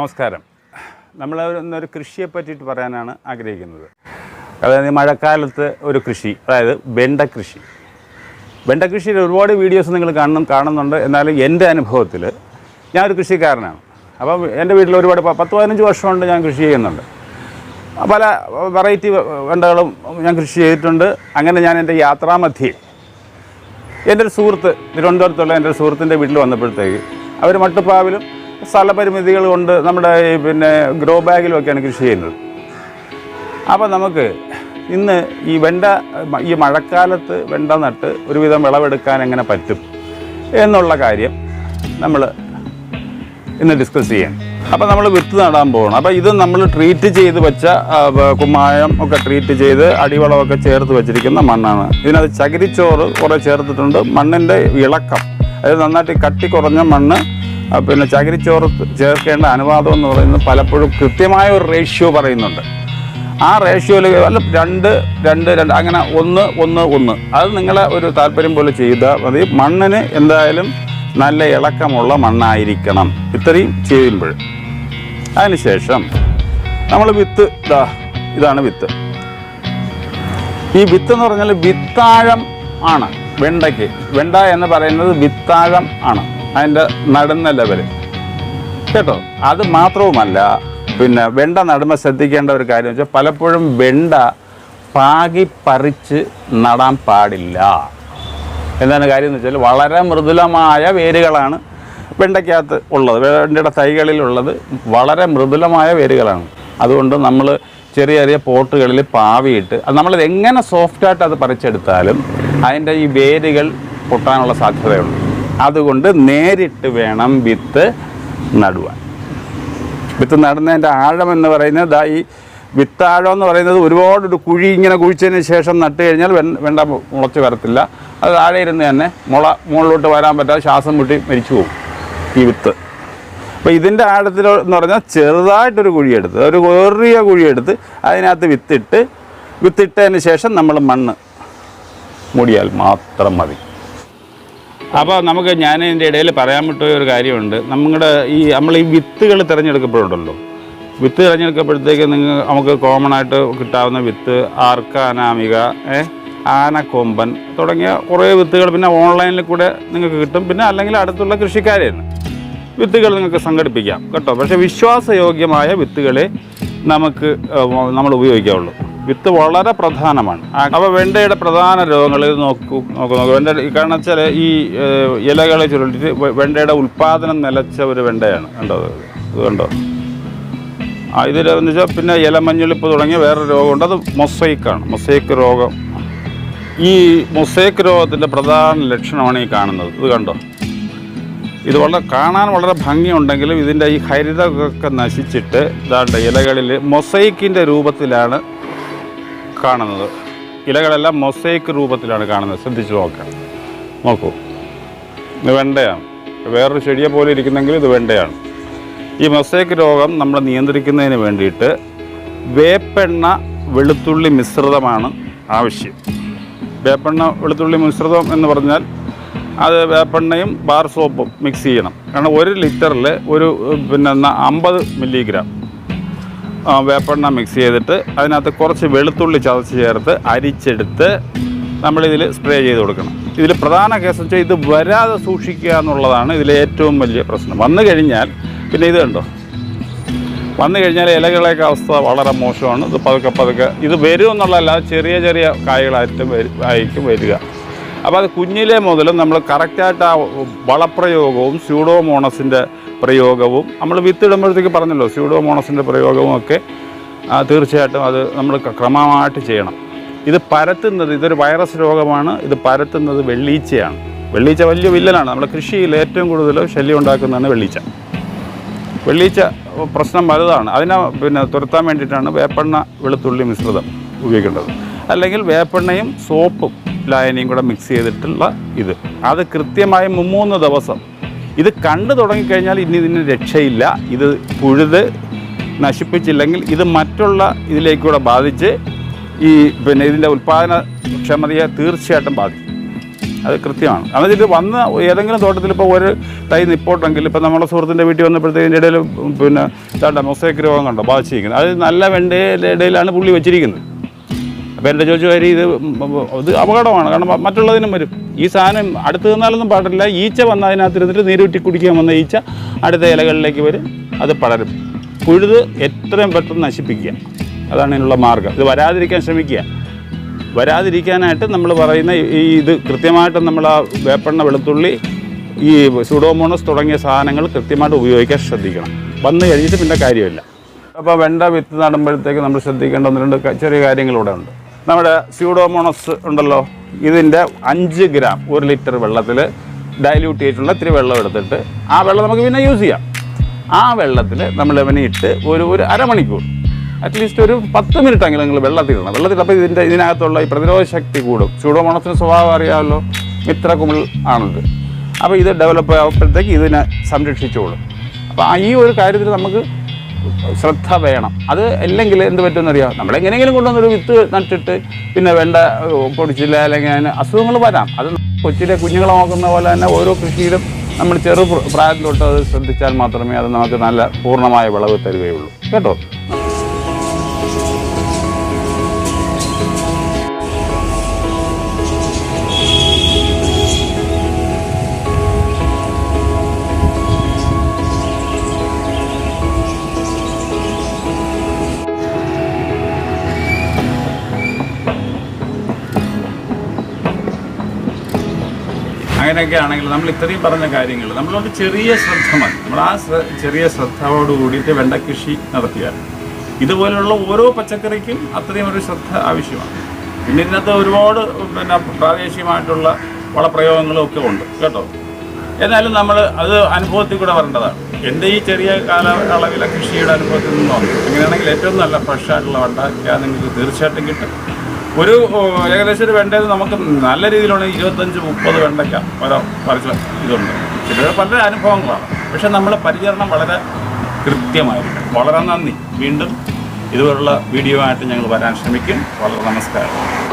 നമസ്കാരം. നമ്മൾ ഇന്നൊരു കൃഷിയെ പറ്റിയിട്ട് പറയാനാണ് ആഗ്രഹിക്കുന്നത്. അതായത് മഴക്കാലത്ത് ഒരു കൃഷി അതായത് വെണ്ട കൃഷി വെണ്ട ഒരുപാട് വീഡിയോസ് നിങ്ങൾ കാണണം കാണുന്നുണ്ട്. എന്നാലും എന്റെ അനുഭവത്തിൽ ഞാൻ ഒരു കൃഷിക്കാരനാണ്. അപ്പം എന്റെ വീട്ടിൽ ഒരുപാട് പത്ത് പതിനഞ്ച് വർഷം കൊണ്ട് ഞാൻ കൃഷി ചെയ്യുന്നുണ്ട്. പല വെറൈറ്റി വെണ്ടകളും ഞാൻ കൃഷി ചെയ്തിട്ടുണ്ട്. അങ്ങനെ ഞാൻ എന്റെ യാത്രാമധ്യേ എന്റെ ഒരു സുഹൃത്ത് തിരുവനന്തപുരത്തുള്ള എന്റെ സുഹൃത്തിന്റെ വീട്ടിൽ വന്നപ്പോഴത്തേക്ക് അവർ മട്ടുപ്പാവിലും സ്ഥലപരിമിതികൾ കൊണ്ട് നമ്മുടെ ഈ പിന്നെ ഗ്രോ ബാഗിലുമൊക്കെയാണ് കൃഷി ചെയ്യുന്നത്. അപ്പോൾ നമുക്ക് ഇന്ന് ഈ വെണ്ട ഈ മഴക്കാലത്ത് വെണ്ട നട്ട് ഒരുവിധം വിളവെടുക്കാൻ എങ്ങനെ പറ്റും എന്നുള്ള കാര്യം നമ്മൾ ഇന്ന് ഡിസ്കസ് ചെയ്യാം അപ്പോൾ നമ്മൾ വിത്ത് നടാൻ പോകണം. അപ്പോൾ ഇത് നമ്മൾ ട്രീറ്റ് ചെയ്ത് വെച്ച കുമ്മായം ഒക്കെ ട്രീറ്റ് ചെയ്ത് അടിവളമൊക്കെ ചേർത്ത് വെച്ചിരിക്കുന്ന മണ്ണാണ്. ഇതിനകത്ത് ചകിരിച്ചോറ് കുറേ ചേർത്തിട്ടുണ്ട്. മണ്ണിന്റെ ഇളക്കം അതായത് നന്നായിട്ട് കട്ടി കുറഞ്ഞ മണ്ണ് ആ, ചകിരി ചോർത്ത് ചേർക്കേണ്ട അനുവാദം എന്ന് പറയുന്നത് പലപ്പോഴും കൃത്യമായ ഒരു റേഷ്യോ പറയുന്നുണ്ട്. ആ റേഷ്യോയിൽ അല്ല രണ്ട് രണ്ട് രണ്ട് അങ്ങനെ ഒന്ന് ഒന്ന് ഒന്ന്. അത് നിങ്ങളെ ഒരു താല്പര്യം പോലെ ചെയ്താൽ മതി. മണ്ണിന് എന്തായാലും നല്ല ഇളക്കമുള്ള മണ്ണായിരിക്കണം. ഇത്രയും ചെയ്യുമ്പോൾ. അതിനുശേഷം നമ്മൾ വിത്ത് ഇതാ ഇതാണ് വിത്ത്. ഈ വിത്ത് എന്ന് പറഞ്ഞാൽ വിത്താഴം ആണ്. വെണ്ടയ്ക്ക്. വെണ്ട എന്ന് പറയുന്നത് വിത്താഴം ആണ്. അതിന്റെ നടുന്ന ലെവൽ കേട്ടോ? അത് മാത്രവുമല്ല പിന്നെ വെണ്ട നടുമ്പോൾ ശ്രദ്ധിക്കേണ്ട ഒരു കാര്യം വെച്ചാൽ പലപ്പോഴും വെണ്ട പാകി പറിച്ച് നടാൻ പാടില്ല. എന്താണ് കാര്യം എന്ന് വെച്ചാൽ വളരെ മൃദുലമായ വേരുകളാണ് വെണ്ടയ്ക്കകത്ത് ഉള്ളത്. വെണ്ടയുടെ തൈകളിലുള്ളത് വളരെ മൃദുലമായ വേരുകളാണ്. അതുകൊണ്ട് നമ്മൾ ചെറിയ ചെറിയ പോട്ടുകളിൽ പാവിയിട്ട് അത് നമ്മളിത് എങ്ങനെ സോഫ്റ്റായിട്ട് അത് പറിച്ചെടുത്താലും അതിന്റെ ഈ വേരുകൾ പൊട്ടാനുള്ള സാധ്യതയുണ്ട്. അതുകൊണ്ട് നേരിട്ട് വേണം വിത്ത് നടുവാൻ. വിത്ത് നടുന്നതിന്റെ ആഴം എന്ന് പറയുന്നത് ഈ വിത്താഴം എന്ന് പറയുന്നത് ഒരുപാട് ഒരു കുഴി ഇങ്ങനെ കുഴിച്ചതിന് ശേഷം നട്ട് കഴിഞ്ഞാൽ വെണ്ട മുളച്ച് വരത്തില്ല. അത് താഴെ ഇരുന്ന് തന്നെ മുള മുകളിലോട്ട് വരാൻ പറ്റാതെ ശ്വാസം മുട്ടി മരിച്ചു പോകും ഈ വിത്ത്. അപ്പോൾ ഇതിന്റെ ആഴത്തിൽ എന്ന് പറഞ്ഞാൽ ചെറുതായിട്ടൊരു കുഴിയെടുത്ത് ഒരു വേറിയ കുഴിയെടുത്ത് അതിനകത്ത് വിത്തിട്ട് വിത്തിട്ടതിന് ശേഷം നമ്മൾ മണ്ണ് മൂടിയാൽ മാത്രം മതി. അപ്പോൾ നമുക്ക് ഞാൻ ഇതിന്റെ ഇടയിൽ പറയാൻ പറ്റിയ ഒരു കാര്യമുണ്ട്. നമ്മുടെ ഈ നമ്മൾ ഈ വിത്തുകൾ തിരഞ്ഞെടുക്കപ്പെടുണ്ടല്ലോ വിത്ത് തിരഞ്ഞെടുക്കപ്പോഴത്തേക്ക് നിങ്ങൾ നമുക്ക് കോമൺ ആയിട്ട് കിട്ടാവുന്ന വിത്ത് ആർക്ക അനാമിക ആനക്കൊമ്പൻ തുടങ്ങിയ കുറേ വിത്തുകൾ പിന്നെ ഓൺലൈനിൽ കൂടെ നിങ്ങൾക്ക് കിട്ടും. പിന്നെ അല്ലെങ്കിൽ അടുത്തുള്ള കൃഷിക്കാരെ വിത്തുകൾ നിങ്ങൾക്ക് സംഘടിപ്പിക്കാം കേട്ടോ. പക്ഷേ വിശ്വാസയോഗ്യമായ വിത്തുകളെ നമുക്ക് നമ്മൾ ഉപയോഗിക്കാവുള്ളൂ. വിത്ത് വളരെ പ്രധാനമാണ്. അപ്പോൾ വെണ്ടയുടെ പ്രധാന രോഗങ്ങൾ നോക്കൂ നോക്കൂ നോക്കൂ. വെണ്ട കാരണം വെച്ചാൽ ഈ ഇലകളെ ചുരുണ്ടിട്ട് വെണ്ടയുടെ ഉൽപ്പാദനം നിലച്ച ഒരു വെണ്ടയാണ്. കണ്ടോ? ഇത്? കണ്ടോ? ആ ഇതിൽ എന്ന് വെച്ചാൽ പിന്നെ ഇലമഞ്ഞളിപ്പ് തുടങ്ങിയ വേറൊരു രോഗമുണ്ട്. അത് മൊസൈക്കാണ്. മൊസൈക്ക് രോഗം. ഈ മൊസൈക്ക് രോഗത്തിന്റെ പ്രധാന ലക്ഷണമാണ് ഈ കാണുന്നത്. ഇത് കണ്ടോ? ഇത് വളരെ കാണാൻ വളരെ ഭംഗിയുണ്ടെങ്കിലും ഇതിന്റെ ഈ ഹരിതമൊക്കെ നശിച്ചിട്ട് ഇതാണ്ട് ഇലകളിൽ മൊസൈക്കിന്റെ രൂപത്തിലാണ് കാണുന്നത്. ഇലകളെല്ലാം മൊസൈക്ക് രൂപത്തിലാണ് കാണുന്നത്. ശ്രദ്ധിച്ചു നോക്കുക നോക്കൂ. ഇത് വെണ്ടയാണ്. വേറൊരു ചെടിയെ പോലെ ഇരിക്കുന്നെങ്കിൽ ഇത് വെണ്ടയാണ്. ഈ മൊസൈക്ക് രോഗം നമ്മൾ നിയന്ത്രിക്കുന്നതിന് വേണ്ടിയിട്ട് വേപ്പെണ്ണ വെളുത്തുള്ളി മിശ്രിതമാണ് ആവശ്യം. വേപ്പെണ്ണ വെളുത്തുള്ളി മിശ്രിതം എന്ന് പറഞ്ഞാൽ അത് വേപ്പെണ്ണയും ബാർ സോപ്പും മിക്സ് ചെയ്യണം. കാരണം ഒരു ലിറ്ററിൽ ഒരു പിന്നെ അമ്പത് മില്ലിഗ്രാം. വേപ്പെണ്ണ മിക്സ് ചെയ്തിട്ട് അതിനകത്ത് കുറച്ച് വെളുത്തുള്ളി ചതച്ച് ചേർത്ത് അരിച്ചെടുത്ത് നമ്മളിതിൽ സ്പ്രേ ചെയ്ത് കൊടുക്കണം. ഇതിൽ പ്രധാന കേസ് വെച്ചാൽ ഇത് വരാതെ സൂക്ഷിക്കുക എന്നുള്ളതാണ് ഇതിലെ ഏറ്റവും വലിയ പ്രശ്നം. വന്നു കഴിഞ്ഞാൽ പിന്നെ ഇത് കണ്ടോ? വന്നു കഴിഞ്ഞാൽ ഇലകളൊക്കെ അവസ്ഥ വളരെ മോശമാണ്. ഇത് പതുക്കെ പതുക്കെ ഇത് വരും എന്നുള്ളതല്ല ചെറിയ ചെറിയ കായകളായിട്ട് ആയിരിക്കും വരിക. അപ്പോൾ അത് കുഞ്ഞിലെ മുതൽ നമ്മൾ കറക്റ്റായിട്ട് ആ വളപ്രയോഗവും സ്യൂഡോമോണസിന്റെ പ്രയോഗവും നമ്മൾ വിത്തിടുമ്പോഴത്തേക്ക് പറഞ്ഞല്ലോ സ്യൂഡോമോണസിന്റെ പ്രയോഗവും ഒക്കെ തീർച്ചയായിട്ടും അത് നമ്മൾ ക്രമമായിട്ട് ചെയ്യണം. ഇത് പരത്തുന്നത് ഇതൊരു വൈറസ് രോഗമാണ് ഇത് പരത്തുന്നത് വെള്ളീച്ചയാണ്. വെള്ളീച്ച വലിയ വില്ലനാണ്. നമ്മുടെ കൃഷിയിൽ ഏറ്റവും കൂടുതൽ ശല്യം ഉണ്ടാക്കുന്നതാണ് വെള്ളീച്ച. വെള്ളീച്ച പ്രശ്നം വലുതാണ്. അതിനെ പിന്നെ തുരത്താൻ വേണ്ടിയിട്ടാണ് വേപ്പെണ്ണ വെളുത്തുള്ളി മിശ്രിതം ഉപയോഗിക്കേണ്ടത്. അല്ലെങ്കിൽ വേപ്പെണ്ണയും സോപ്പും ലായനിയും കൂടെ മിക്സ് ചെയ്തിട്ടുള്ള ഇത്. അത് കൃത്യമായി മുമ്മൂന്ന് ദിവസം ഇത് കണ്ടു തുടങ്ങിക്കഴിഞ്ഞാൽ ഇനി ഇതിന് രക്ഷയില്ല. ഇത് പുഴുത് നശിപ്പിച്ചില്ലെങ്കിൽ ഇത് മറ്റുള്ള ഇതിലേക്കൂടെ ബാധിച്ച് ഈ പിന്നെ ഇതിന്റെ ഉൽപ്പാദന ക്ഷമതയെ തീർച്ചയായിട്ടും ബാധിക്കും. അത് കൃത്യമാണ്. കാരണം ഇത് വന്ന ഏതെങ്കിലും തോട്ടത്തിൽ ഇപ്പോൾ ഒരു തൈ നിപ്പോട്ടെങ്കിൽ ഇപ്പോൾ നമ്മുടെ സുഹൃത്തിന്റെ വീട്ടിൽ വന്നപ്പോഴത്തേക്കിന്റെ ഇടയിൽ പിന്നെ ഇതാണ്ട മൊസൈക്ക് രോഗം കണ്ടോ? ബാധിച്ചിരിക്കുന്നത്. അത് നല്ല വെണ്ടയുടെ ഇടയിലാണ് പുള്ളി വെച്ചിരിക്കുന്നത്. അപ്പോൾ എന്റെ ചോദിച്ചു കാര്യം ഇത് ഇത് അപകടമാണ്. കാരണം മറ്റുള്ളതിനും വരും. ഈ സാധനം അടുത്ത് നിന്നാലൊന്നും പാടില്ല. ഈച്ച വന്ന് അതിനകത്ത് ഇരുന്നിട്ട് നീരൂറ്റി കുടിക്കാൻ വന്ന ഈച്ച അടുത്ത ഇലകളിലേക്ക് വരും. അത് പടരും. പുഴുത് എത്രയും പെട്ടെന്ന് നശിപ്പിക്കുക. അതാണ് ഇതിനുള്ള മാർഗം ഇത് വരാതിരിക്കാൻ ശ്രമിക്കുക. വരാതിരിക്കാനായിട്ട് നമ്മൾ പറയുന്ന ഈ ഇത് കൃത്യമായിട്ട് നമ്മൾ ആ വേപ്പെണ്ണ വെളുത്തുള്ളി ഈ സുഡോമോണസ് തുടങ്ങിയ സാധനങ്ങൾ കൃത്യമായിട്ട് ഉപയോഗിക്കാൻ ശ്രദ്ധിക്കണം. വന്നു കഴിഞ്ഞിട്ട് പിന്നെ കാര്യമില്ല. അപ്പോൾ വെണ്ട വിത്ത് നടുമ്പോഴത്തേക്ക് നമ്മൾ ശ്രദ്ധിക്കേണ്ട ഒന്ന് രണ്ട് ചെറിയ കാര്യങ്ങളിവിടെ ഉണ്ട്. നമ്മുടെ സ്യൂഡോമോണസ് ഉണ്ടല്ലോ. ഇതിന്റെ അഞ്ച് ഗ്രാം ഒരു ലിറ്റർ വെള്ളത്തിൽ ഡൈല്യൂട്ട് ചെയ്തിട്ടുള്ള ഇത്തിരി വെള്ളം എടുത്തിട്ട് ആ വെള്ളം നമുക്ക് പിന്നെ യൂസ് ചെയ്യാം. ആ വെള്ളത്തിൽ നമ്മൾ ഇവനെ ഇട്ട് ഒരു ഒരു അരമണിക്കൂർ അറ്റ്ലീസ്റ്റ് ഒരു പത്ത് മിനിറ്റ് എങ്കിലും നിങ്ങൾ വെള്ളത്തിലിടണം വെള്ളത്തിൽ അപ്പോൾ ഇതിന്റെ ഇതിനകത്തുള്ള ഈ പ്രതിരോധ ശക്തി കൂടും. സ്യൂഡോമോണസിന് സ്വഭാവം അറിയാമല്ലോ മിത്ര കുമിൾ ആണത്. അപ്പോൾ ഇത് ഡെവലപ്പ് ആകുമ്പോഴത്തേക്ക് ഇതിനെ സംരക്ഷിച്ചോളും. അപ്പോൾ ഈ ഒരു കാര്യത്തിൽ നമുക്ക് ശ്രദ്ധ വേണം. അത് അല്ലെങ്കിൽ എന്ത് പറ്റുമെന്നറിയാം? നമ്മൾ എങ്ങനെയെങ്കിലും കൊണ്ടുവന്നൊരു വിത്ത് നട്ടിട്ട് പിന്നെ വേണ്ട പൊടിച്ചില്ല അല്ലെങ്കിൽ അതിന് അസുഖങ്ങൾ വരാം. അത് കൊച്ചിലെ കുഞ്ഞുങ്ങളെ നോക്കുന്ന പോലെ തന്നെ ഓരോ കൃഷിയിലും നമ്മൾ ചെറു പ്ര- പ്രായം തൊട്ട് അത് ശ്രദ്ധിച്ചാൽ മാത്രമേ അത് നമുക്ക് നല്ല പൂർണമായ വിളവ് തരികയുള്ളൂ. കേട്ടോ? അങ്ങനെയൊക്കെ ആണെങ്കിൽ നമ്മൾ ഇത്രയും പറഞ്ഞ കാര്യങ്ങൾ നമ്മളോട് ചെറിയ ശ്രദ്ധ മതി. നമ്മൾ ആ ചെറിയ ശ്രദ്ധയോട് കൂടിയിട്ട് വെണ്ട കൃഷി നടത്തിയാൽ ഇതുപോലെയുള്ള ഓരോ പച്ചക്കറിക്കും അത്രയും ഒരു ശ്രദ്ധ ആവശ്യമാണ്. പിന്നെ ഇതിനകത്ത് ഒരുപാട് പിന്നെ പ്രാദേശികമായിട്ടുള്ള വളപ്രയോഗങ്ങളും ഒക്കെ ഉണ്ട് കേട്ടോ. എന്നാലും നമ്മൾ അത് അനുഭവത്തിൽ കൂടെ വരേണ്ടതാണ്. എന്റെ ഈ ചെറിയ കാല അളവിലെ കൃഷിയുടെ അനുഭവത്തിൽ നിന്ന് അങ്ങനെയാണെങ്കിൽ ഏറ്റവും നല്ല ഫ്രഷ് ആയിട്ടുള്ള വെണ്ടയ്ക്ക നിങ്ങൾക്ക് തീർച്ചയായിട്ടും കിട്ടും. ഒരു ഏകദേശം ഒരു വെണ്ടയിൽ നമുക്ക് നല്ല രീതിയിലുള്ള ഇരുപത്തഞ്ച് മുപ്പത് വെണ്ടയ്ക്ക ഓരോ പറിച്ച ഇതുണ്ട്. ഇത് പല അനുഭവങ്ങളാണ്. പക്ഷെ നമ്മളെ പരിചരണം വളരെ കൃത്യമായിരിക്കും. വളരെ നന്ദി. വീണ്ടും ഇതുപോലുള്ള വീഡിയോ ആയിട്ട് ഞങ്ങൾ വരാൻ ശ്രമിക്കും. വളരെ നമസ്കാരം.